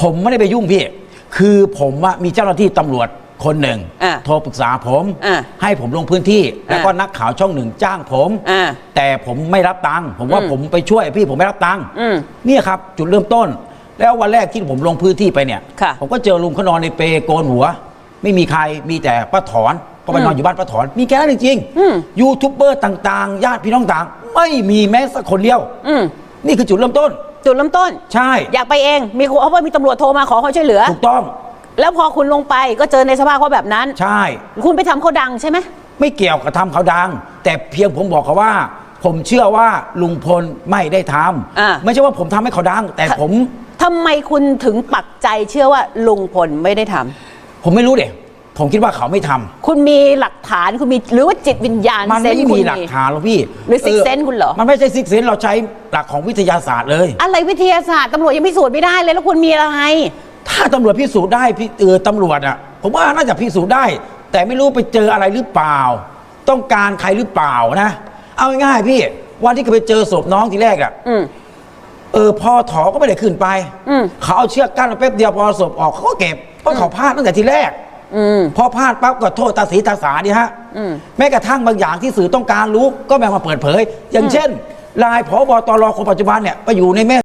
ผมไม่ได้ไปยุ่งพี่ คือผมว่ามีเจ้าหน้าที่ตำรวจคนหนึ่ง อะโทรปรึกษาผม อะให้ผมลงพื้นที่ แล้วก็อะนักข่าวช่องหนึ่งจ้างผม อ่าแต่ผมไม่รับตังค์ผมว่าอืมผมไปช่วยพี่ผมไม่รับตังค์อืมเนี่ยครับ จุดเริ่มต้น แล้ววันแรกที่ผมลงพื้นที่ไปเนี่ย ค่ะผมก็เจอลุงเขานอนในเปลโกนหัว ไม่มีใครมีแต่ป้าถอนก็ไปนอนอยู่บ้านป้าถอน มีแค่นั้นจริงอืมยูทูบเบอร์ต่างๆ ญาติพี่น้องต่าง ไม่มีแม้สักคนเดียว อืม นี่คือจุดเริ่มต้น จุดเริ่มต้น ใช่ อยากไปเองมีคนเพราะว่ามีตำรวจโทรมาขอความช่วยเหลือ ถูกต้อง แล้วพอคุณลงไปก็เจอในสภาพเขาแบบนั้น ใช่ คุณไปทำเขาดังใช่ไหมไม่เกี่ยวกับทำเขาดัง แต่เพียงผมบอกเขาว่า ผมเชื่อว่าลุงพลไม่ได้ทำอ่าไม่ใช่ว่าผมทำให้เขาดัง แต่ผมทำไมคุณถึงปักใจเชื่อว่าลุงพลไม่ได้ทำผมไม่รู้เด็ ผมคิดว่าเขาไม่ทำคุณมีหลักฐานคุณมีหรือว่าจิตวิญญาณมันเซนไม่ส์คุณมีหลักฐานหรอกพี่หรือ sixth sense คุณเหรอ มันไม่ใช่ซิกเซนเราใช้หลักของวิทยาศาสตร์เลย อะไรวิทยาศาสตร์ตำรวจยังพิสูจน์ไม่ได้เลยแล้วคุณมีอะไร ถ้าตำรวจพิสูจน์ได้พี่เออตำรวจอะ ผมว่าน่าจะพิสูจน์ได้ แต่ไม่รู้ไปเจออะไรหรือเปล่า ต้องการใครหรือเปล่านะ เอาง่ายๆพี่วันที่เขาไปเจอศพน้องทีแรกอะ อืม เออพอถอก็ไม่ได้ขึ้นไปอืม เขาเอาเชือกกั้นมาแป๊บเดียวพอศพออกเขาก็เก็บเพราะเขาพลาดตั้งแต่ทีแรก อืม พอพลาดปั๊บก็โทษตาสีตาสาดิฮะอืม แม้กระทั่งบางอย่างที่สื่อต้องการรู้ก็ไม่เอามาเปิดเผย อย่างเช่นลายผบตรคนปัจจุบันเนี่ยไปอยู่ในแม่